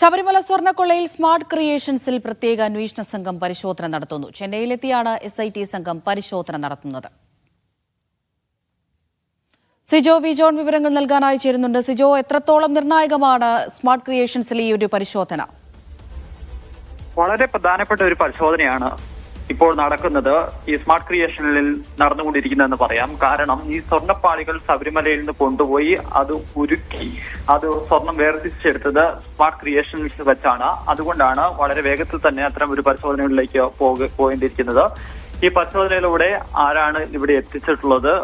Sabarimala സ്വർണക്കൊള്ളയിൽ smart ക്രിയേഷൻസിൽ പ്രത്യേക അന്വേഷണ സംഘം പരിശോധന നടത്തുന്നു. ചെന്നൈയിലെത്തിയാണ് എസ് ഐ ടി സംഘം പരിശോധന നടത്തുന്നത്. സിജോ വിജോൺ വിവരങ്ങൾ നൽകാനായി ചേരുന്നുണ്ട്. സിജോ എത്രത്തോളം നിർണായകമാണ് സ്മാർട്ട് ക്രിയേഷൻസിലെ ഈ ഒരു പരിശോധന? വളരെ പ്രധാനപ്പെട്ട ഒരു പരിശോധനയാണ് ഇപ്പോൾ നടക്കുന്നത് ഈ സ്മാർട്ട് ക്രിയേഷനിൽ നടന്നുകൊണ്ടിരിക്കുന്നതെന്ന് പറയാം. കാരണം ഈ സ്വർണപ്പാളികൾ ശബരിമലയിൽ നിന്ന് കൊണ്ടുപോയി അത് ഉരുക്കി അത് സ്വർണം വേർതിരിച്ചെടുത്തത് സ്മാർട്ട് ക്രിയേഷനിൽ വെച്ചാണ്. അതുകൊണ്ടാണ് വളരെ വേഗത്തിൽ തന്നെ അത്തരം ഒരു പരിശോധനകളിലേക്ക് പോക- ഈ പരിശോധനയിലൂടെ ആരാണ് ഇവിടെ എത്തിച്ചിട്ടുള്ളത്?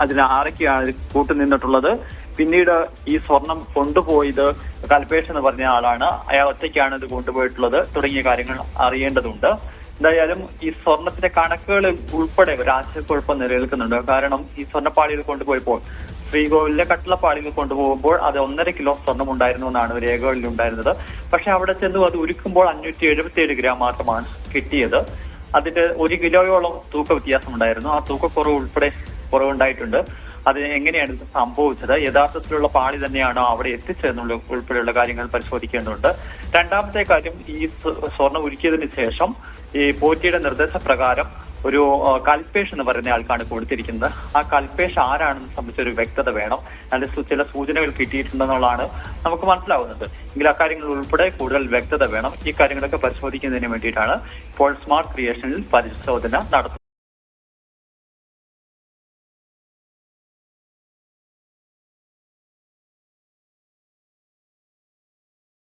അതിന് ആരൊക്കെയാണ് കൂട്ടുനിന്നിട്ടുള്ളത്? പിന്നീട് ഈ സ്വർണം കൊണ്ടുപോയത് കൽപേഷ് എന്ന് പറഞ്ഞ ആളാണ്. അയാൾ ഒറ്റയ്ക്കാണ് ഇത് കൊണ്ടുപോയിട്ടുള്ളത്. തുടങ്ങിയ കാര്യങ്ങൾ അറിയേണ്ടതുണ്ട്. എന്തായാലും ഈ സ്വർണത്തിന്റെ കണക്കുകൾ ഉൾപ്പെടെ ഒരു ആശയക്കുഴപ്പം നിലനിൽക്കുന്നുണ്ട്. കാരണം ഈ സ്വർണപ്പാളിയിൽ കൊണ്ടുപോയപ്പോൾ ശ്രീകോവിലിലെ കട്ടിളപ്പാളികൾ കൊണ്ടുപോകുമ്പോൾ അത് ഒന്നര കിലോ സ്വർണം ഉണ്ടായിരുന്നു എന്നാണ് രേഖകളിൽ ഉണ്ടായിരുന്നത്. പക്ഷെ അവിടെ ചെന്നു അത് ഉരുക്കുമ്പോൾ അഞ്ഞൂറ്റി എഴുപത്തിയേഴ് ഗ്രാം മാത്രമാണ് കിട്ടിയത്. അതിന്റെ ഒരു കിലോയോളം തൂക്ക വ്യത്യാസം ഉണ്ടായിരുന്നു ആ തൂക്കക്കുറവ് ഉൾപ്പെടെ കുറവുണ്ടായിട്ടുണ്ട്. അത് എങ്ങനെയാണ് ഇത് സംഭവിച്ചത്? യഥാർത്ഥത്തിലുള്ള പാളി തന്നെയാണോ അവിടെ എത്തിച്ചതെന്നുള്ള ഉൾപ്പെടെയുള്ള കാര്യങ്ങൾ പരിശോധിക്കേണ്ടതുണ്ട്. രണ്ടാമത്തെ കാര്യം ഈ സ്വർണം ഉരുക്കിയതിന് ശേഷം ഈ പോറ്റിയുടെ നിർദ്ദേശപ്രകാരം ഒരു കൽപേഷ് എന്ന് പറയുന്ന ആൾക്കാണ് കൊടുത്തിരിക്കുന്നത്. ആ കൽപേഷ് ആരാണെന്ന് സംബന്ധിച്ച ഒരു വ്യക്തത വേണം. അതിന്റെ സു- ചില സൂചനകൾ കിട്ടിയിട്ടുണ്ടെന്നുള്ളതാണ് നമുക്ക് മനസ്സിലാവുന്നത്. എങ്കിൽ അക്കാര്യങ്ങൾ ഉൾപ്പെടെ കൂടുതൽ വ്യക്തത വേണം. ഈ കാര്യങ്ങളൊക്കെ പരിശോധിക്കുന്നതിന് വേണ്ടിയിട്ടാണ് ഇപ്പോൾ സ്മാർട്ട് ക്രിയേഷനിൽ പരിശോധന നടത്തുന്നത്.